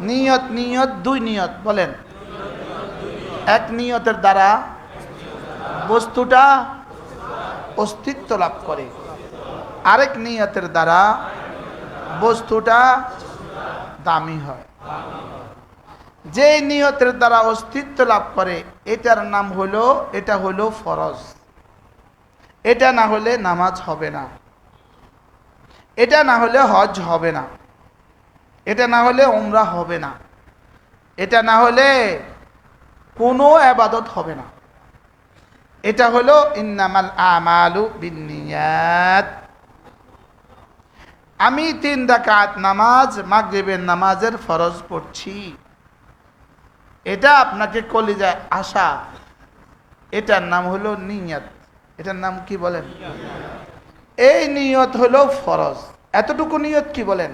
নিয়ত নিয়ত, দুই নিয়ত, বলেন। এক নিয়তের দ্বারা বস্তুটা অস্তিত্ব লাভ করে। আরেক নিয়তের দ্বারা বস্তুটা দামি হয়। যে নিয়তের দ্বারা অস্তিত্ব লাভ করে, এটার নাম হলো, এটা হলো ফরজ। এটা না হলে নামাজ হবে না। এটা না হলে হজ হবে না। এটা না হলে ওমরা হবে না। এটা না হলে কোনো আবাদত হবে না। এটা হলো ইন্নামাল আমালু বিনিয়াত আমি তিন ডাকাত নামাজ, মাগরিবের নামাজের ফরজ পড়ছি। এটা আপনাকে কলিজায় আসা। এটার নাম হলো নিয়ত। এটার নাম কি বলেন? এই নিয়ত হলো ফরজ। এতটুকু নিয়ত কি বলেন?